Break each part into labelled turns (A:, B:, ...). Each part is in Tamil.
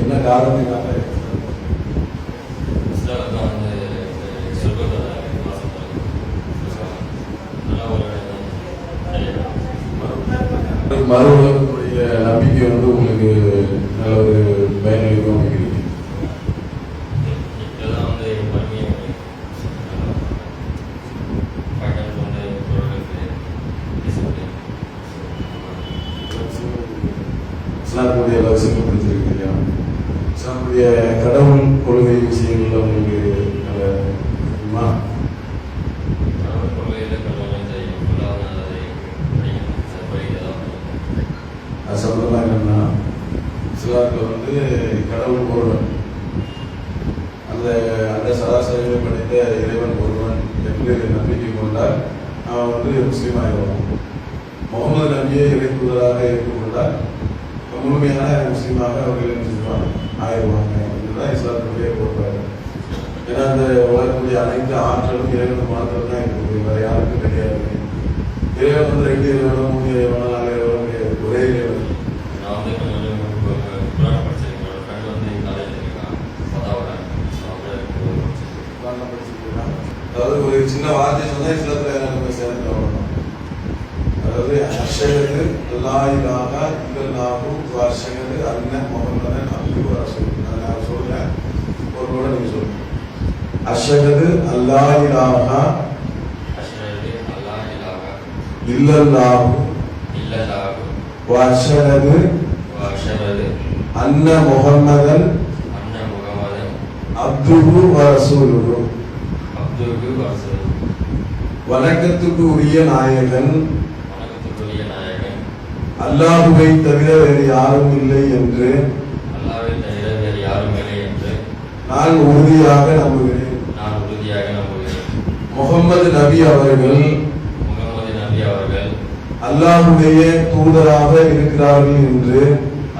A: என்ன காரணத்துக்காக
B: இஸ்லாம்
A: மறுவர்களுடைய நம்பிக்கை வந்து இஸ்லாமுடைய லட்சங்கள் பிடிச்சிருக்கீங்க இஸ்லாமுடைய கடவுள் கொள்கை விஷயங்கள்ல உங்களுக்கு நல்ல தெரியுமா?
B: அதை
A: சொல்லலாம் என்னன்னா இஸ்லாத்துல வந்து கடவுள் ஒருவன். அந்த அந்த சராசரியை படைத்த இறைவன் ஒருவன். என்று நம்பிக்கை கொண்டால் அவன் வந்து முஸ்லீம் ஆயிடுவான். முகமது நபியை இறைத்துவதாக ஏற்றுக்கொண்டால் முழுமையான முஸ்லீமாக அவர்கள் என்ன செய்வாங்க ஆயிடுவாங்க இதுதான் இஸ்லாத்துடைய கோட்பாடு. ஏன்னா அந்த உலகக்கூடிய அனைத்து ஆற்றலும் இறைவன் மாத்திரம் தான் இருக்குது. வேற யாருக்கும் கிடையாது இறைவன் வந்து ரெண்டு இறைவனோ மூணு இறைவனோ நாலு இறைவனோ கிடையாது. ஒரே இறைவன்? அதாவது ஒரு சின்ன வார்த்தை சொன்னா இஸ்லாத்துல நம்ம சேர்ந்து அன்ன முஹம்மதன் அப்துஹு வ ரசூலுஹு நான் நான் சொல்றேன் ஒரு கூட நீங்க சொல்லுங்க. இல்லல்லாஹு
B: இல்லல்லாஹு
A: வ அஷகது
B: வஷரது
A: அன்ன முஹம்மதன்
B: அன்ன முகமதன்
A: அப்துஹு வ ரசூலுஹு.
B: அப்துகு வரசது
A: வணக்கத்துக்கு உரிய நாயகன் அல்லாஹுவை தவிர வேறு யாரும் இல்லை என்று நான் உறுதியாக நம்புகிறேன். முகமது நபி அவர்கள் அல்லாஹுடைய தூதராக இருக்கிறார்கள் என்று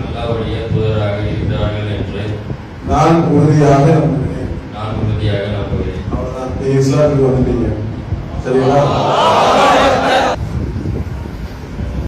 B: அல்லாவுடைய தூதராக இருக்கிறார்கள் என்று
A: நான் உறுதியாக நம்புகிறேன்.
B: நான் உறுதியாக நம்புகிறேன்.
A: அவ்வளவுதான் இஸ்லாத்துக்கு வந்துட்டீங்க சரிங்களா